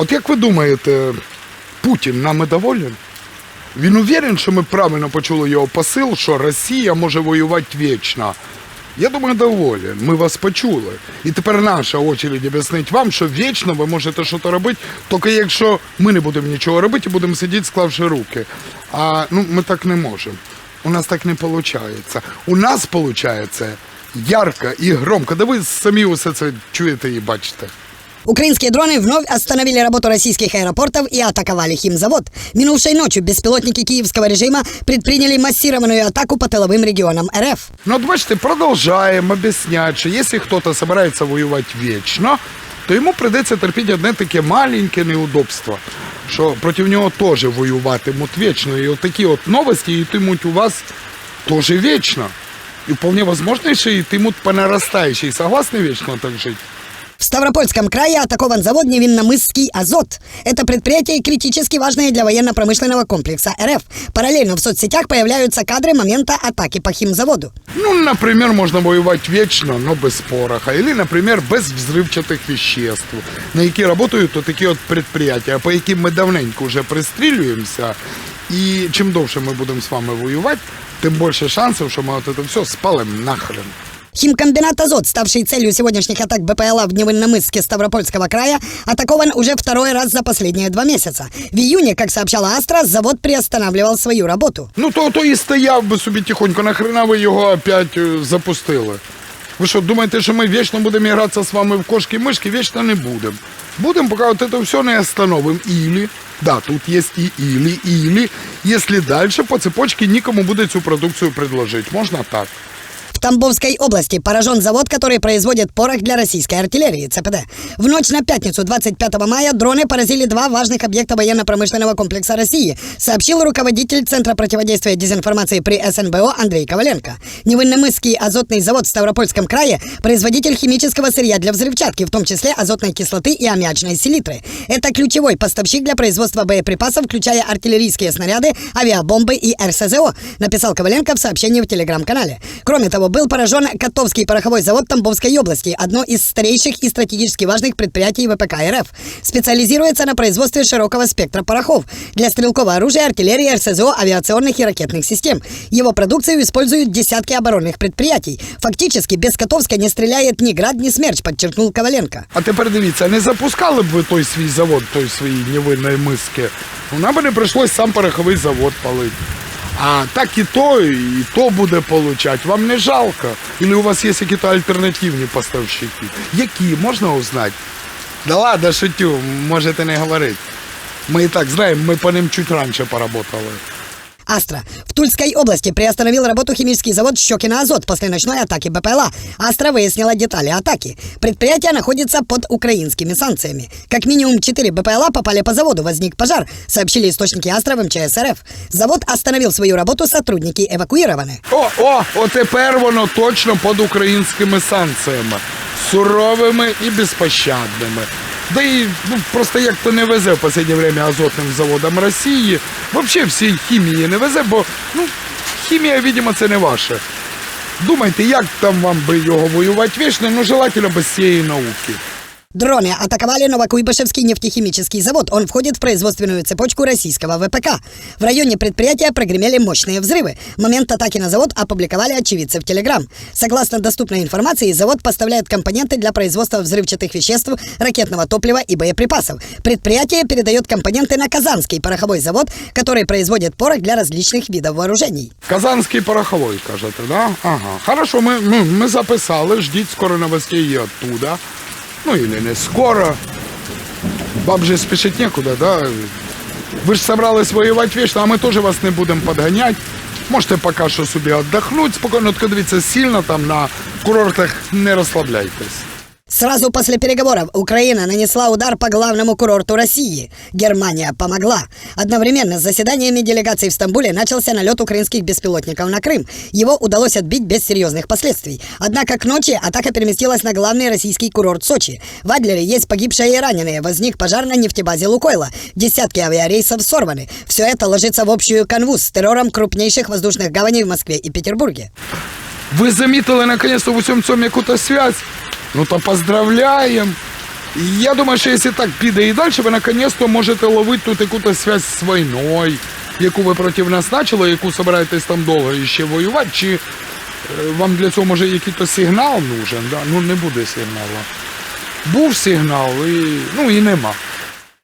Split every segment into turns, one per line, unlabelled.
От як ви думаєте, Путін нами доволен? Він уверен, що ми правильно почули його посил, що Росія може воювати вічно. Я думаю, доволен. Ми вас почули. І тепер наша очередь об'яснить вам, що вічно ви можете щось робити, тільки якщо ми не будемо нічого робити і будемо сидіти, склавши руки. А ну, ми так не можемо. У нас так не виходить. У нас виходить ярко і громко. Да ви самі усе це чуєте і бачите.
Украинские дроны вновь остановили работу российских аэропортов и атаковали химзавод. Минувшей ночью беспилотники киевского режима предприняли массированную атаку по тыловым регионам РФ.
Ну, от бачите, продовжаємо об'ясняти, що якщо хтось збирається воювати вічно, то йому прийдеться терпіти одне таке маленьке неудобство, що проти нього теж воюватимуть вічно. І от такі от новості йтимуть у вас теж вічно. І вполне возможно, що йтимуть по нарастающей. Согласны вечно так жить?
В Ставропольском крае атакован завод Невинномысский «Азот». Это предприятие критически важное для военно-промышленного комплекса РФ. Параллельно в соцсетях появляются кадры момента атаки по химзаводу.
Ну, например, можно воевать вечно, но без пороха. Или, например, без взрывчатых веществ, на які работают вот такі от предприятия, по яким ми давненько вже пристрілюємося. І чим довше ми будемо з вами воювати, тим більше шансів, що ми от це все спалимо нахрен.
Химкомбинат «Азот», ставший целью сегодняшних атак БПЛА в Невинномысске Ставропольского края, атакован уже второй раз за последние два месяца. В июне, как сообщала Астра, завод приостанавливал свою работу.
Ну, то, то і стояв би собі тихонько, нахрена ви його опять е, запустили. Ви що, думаєте, що ми вічно будемо гратися з вами в кошки-мишки? Вічно не будемо. Будемо, поки от це все не остановимо. Или, да, тут є і или, или, якщо далі по цепочці нікому буде цю продукцію предложити. Можна так.
В Тамбовской области поражен завод, который производит порох для российской артиллерии, ЦПД. В ночь на пятницу 25 мая дроны поразили два важных объекта военно-промышленного комплекса России, сообщил руководитель Центра противодействия дезинформации при СНБО Андрей Коваленко. Невинномысский азотный завод в Ставропольском крае – производитель химического сырья для взрывчатки, в том числе азотной кислоты и аммиачной селитры. Это ключевой поставщик для производства боеприпасов, включая артиллерийские снаряды, авиабомбы и РСЗО, написал Коваленко в сообщении в телеграм-канале. Кроме того, был поражен Котовский пороховой завод Тамбовской области, одно из старейших и стратегически важных предприятий ВПК РФ. Специализируется на производстве широкого спектра порохов для стрелкового оружия, артиллерии, РСЗО, авиационных и ракетных систем. Его продукцию используют десятки оборонных предприятий. Фактически без Котовска не стреляет ни Град, ни Смерч, подчеркнул Коваленко.
А тепер дивіться, не запускали б ви той свій завод, той свої невинної миски. Ну, нам би не прийшлось сам пороховий завод палити. А так і то, і то буде получать. Вам не жалко? Или у вас є якісь альтернативні поставщики? Які, можна узнати? Да ладно, шутю, можете не говорити. Ми і так знаємо, ми по ним чуть раніше поработали.
Астра. В Тульской области приостановил работу химический завод Щекина Азот после ночной атаки БПЛА. Астра выяснила детали атаки. Предприятие находится под украинскими санкциями. Как минимум 4 БПЛА попали по заводу. Возник пожар, сообщили источники Астра в МЧС РФ. Завод остановил свою работу, сотрудники эвакуированы.
О, о, от тепер воно точно під українськими санкціями. Суровими і безпощадними. Да і ну, просто як то не везе в останнє время азотним заводам Росії. Взагалі всій хімії не везе, бо ну, хімія, видимо, це не ваше. Думайте, як там вам би його воювати вічно, ну желательно без цієї науки.
Дроны атаковали Новокуйбышевский нефтехимический завод. Он входит в производственную цепочку российского ВПК. В районе предприятия прогремели мощные взрывы. Момент атаки на завод опубликовали очевидцы в Телеграм. Согласно доступной информации, завод поставляет компоненты для производства взрывчатых веществ, ракетного топлива и боеприпасов. Предприятие передает компоненты на Казанский пороховой завод, который производит порох для различных видов вооружений.
Казанський пороховой, кажете, да? Ага. Хорошо, ми, ну, ми записали, ждіть скоро новостей і оттуда. Ну, или не скоро. Вам же спешить некуда, да? Ви ж собрались воювати вічно, а ми теж вас не будемо підганяти. Можете поки що собі віддохнути, спокійно, От дивіться, сильно там на курортах не розслабляйтесь.
Сразу после переговоров Украина нанесла удар по главному курорту России. Германия помогла. Одновременно с заседаниями делегаций в Стамбуле начался налет украинских беспилотников на Крым. Его удалось отбить без серьезных последствий. Однако к ночи атака переместилась на главный российский курорт Сочи. В Адлере есть погибшие и раненые. Возник пожар на нефтебазе Лукойла. Десятки авиарейсов сорваны. Все это ложится в общую канву с террором крупнейших воздушных гаваней в Москве и Петербурге.
Ви замітили наконец-то в усьому цьому яку-то связь? Ну то поздравляємо. Я думаю, що якщо так піде і далі, ви наконець-то можете ловити тут якусь связь з війною, яку ви проти нас почали, яку збираєтесь там довго ще воювати, чи е, вам для цього може якийсь сигнал нужен, да? ну не буде сигналу. Був сигнал і, ну, і нема.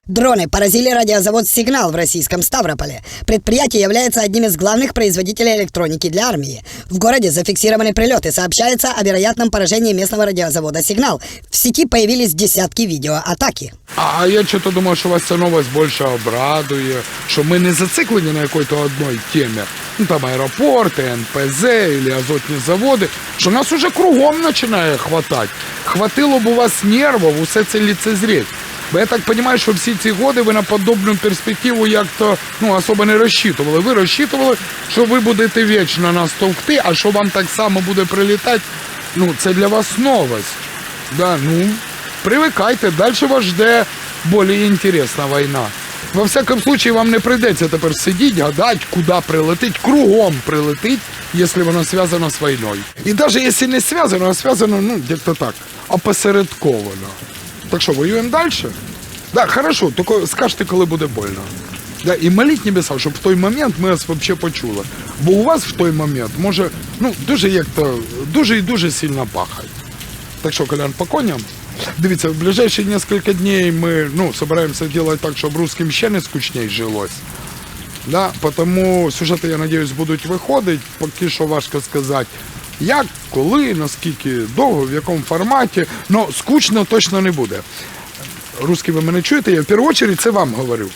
Дроны поразили радиозавод «Сигнал» в российском Ставрополе. Предприятие является одним из главных производителей электроники для армии. В городе зафиксированы прилеты. Сообщается о вероятном поражении местного радиозавода «Сигнал». В сети появились десятки видео атаки.
А а я чого-то думаю, що вас ця новость більше обрадує, що ми не зациклені на якійсь одній темі. Ну там аеропорти, НПЗ або азотні заводи, що нас уже кругом починає хватати. Хватило б у вас нервів усе це ліцезріть. Бо я так розумію, що всі ці годи ви на подобну перспективу як-то ну, особо не розчитували. Ви розчитували, що ви будете вічно нас товкти, а що вам так само буде прилітати, ну це для вас новость. Да, ну, привикайте, далі вас жде більш інтересна війна. Во всякому случае, вам не прийдеться тепер сидіти, гадати, куди прилетить, кругом прилетить, якщо воно зв'язано з війною. І навіть якщо не зв'язано, а зв'язано, ну, як-то так, опосередковано. Так що, воюємо далі? Да, хорошо, тільки скажете, коли буде больно. Да, і моліть небеса, щоб в той момент ми вас взагалі почули. Бо у вас в той момент може ну, дуже як-то дуже і дуже сильно пахать. Так що, Колян, по коням. Дивіться, в ближайші кілька днів ми ну, собираємося робити так, щоб русским ще не скучніше жилось. Да? Тому сюжети, я надіюсь, будуть виходити, поки що важко сказати. Як, коли, наскільки довго, в якому форматі, але скучно точно не буде. Русські ви мене чуєте, я в першу чергу це вам говорю.